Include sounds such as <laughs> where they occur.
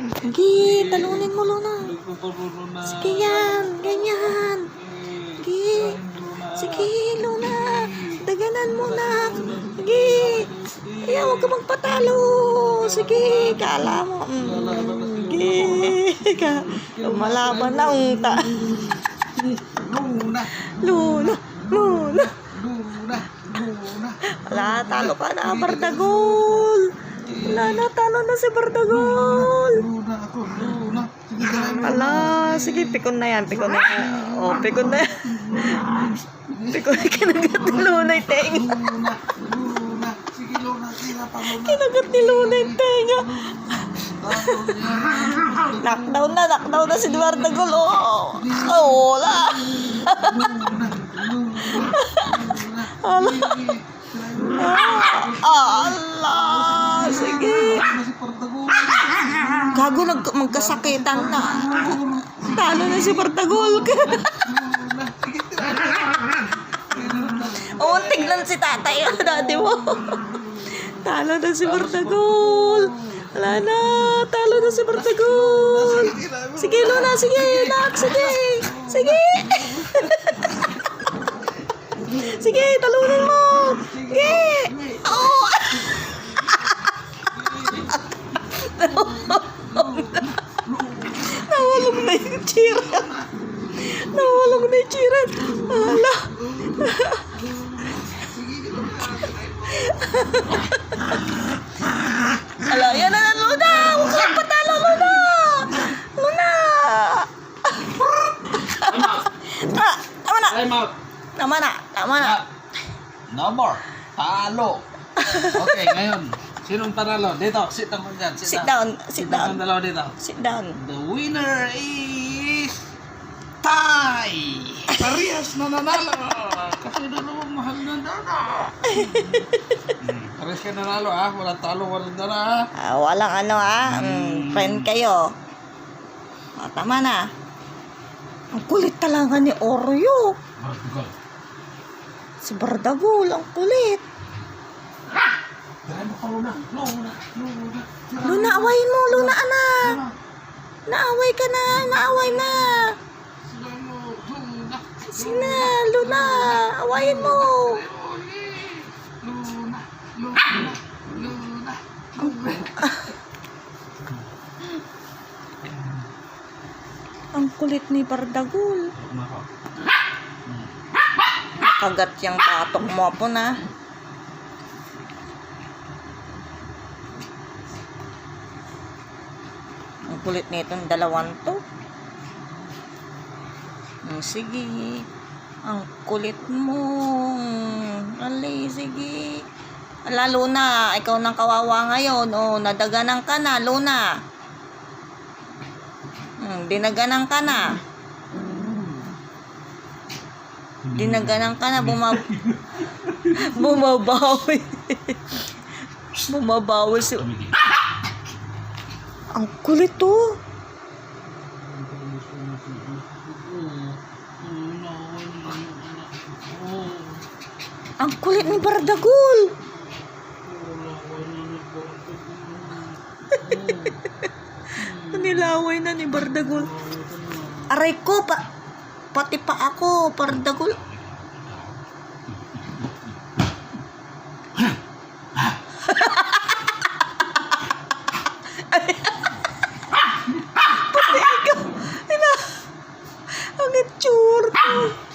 Sige, talunin mo, Luna. Sige yan, ganyan. Sige. Sige, Luna. Daganan mo na. Sige. Kaya huwag ka magpatalo. Sige, kala mo. Mm, sige. <laughs> Ka- Lumalaban na unta. Luna. Luna, Luna. Luna. Luna. Wala, talo ka na, Bardagol. Wala na, talo na si Bardagol. Luna ako. Luna. Sige, mo. Ala, sige, pikon na yan, pikon na yan. Oh, pikon na yan. Pikon na, kinagat ni Luna yung. Luna. Luna. Sige, Luna. Tira pa, Luna. Kinagat ni Luna yung tenga. Knockdown na, knockdown na si Bardagol. Oh, oh wala. Luna. Luna. Ala. Ah, ala, Gago, nag magkasakitan na. Talo na si tira. Untig lang si tatay, <laughs> oh, dati mo. Talo na si Bardagol. Wala na, talo na si Bardagol. Sige, Luna, sige, nak, sige. Sige. <laughs> sige, talunin mo. Sige. Oh. <laughs> Nawalong na yung chira. Nawalong na yung chira. Ala. Ala, yan na, Luna! Huwag kang patalo, Luna! Luna! ah, tama na! Time out. Tama na! Tama na! No more. Talo. Okay, ngayon. Sinong panalo? Dito, sit down ka dyan. Sit down, sit down. Ang dalawa dito. Sit down. The winner is... Tay! Parehas na nanalo! Kasi dalawang mahal na dana. hmm, parehas ka nanalo ah. Walang talo, walang dana ah. Ah, walang ano ah. Mm, friend kayo. Ah, tama na. Ang kulit talaga ni Oreo. Si Bardagol, ang kulit. Dahil mo ka luna. Luna. Luna. Luna, awayin mo. Luna, anak. Naaway ka na. Naaway na. Sina, Luna. Awayin mo. Ang kulit ni Bardagol. Nakagat yung patok mo po na. Ang kulit nitong dalawan to. Mm, sige. Ang kulit mo. Ali, sige. Ala, Luna, ikaw nang kawawa ngayon. O, nadaganan ka na, Luna. Hmm, dinaganan ka na. Dinaganan ka na, bumab... <laughs> bumabawi. bumabawi si... Ang kulit to. Ang kulit ni Bardagol. <laughs> Nilaway na ni Bardagol. Aray ko, pa, pati pa ako, Bardagol. <laughs> Pati ikaw. Ang itsura ko.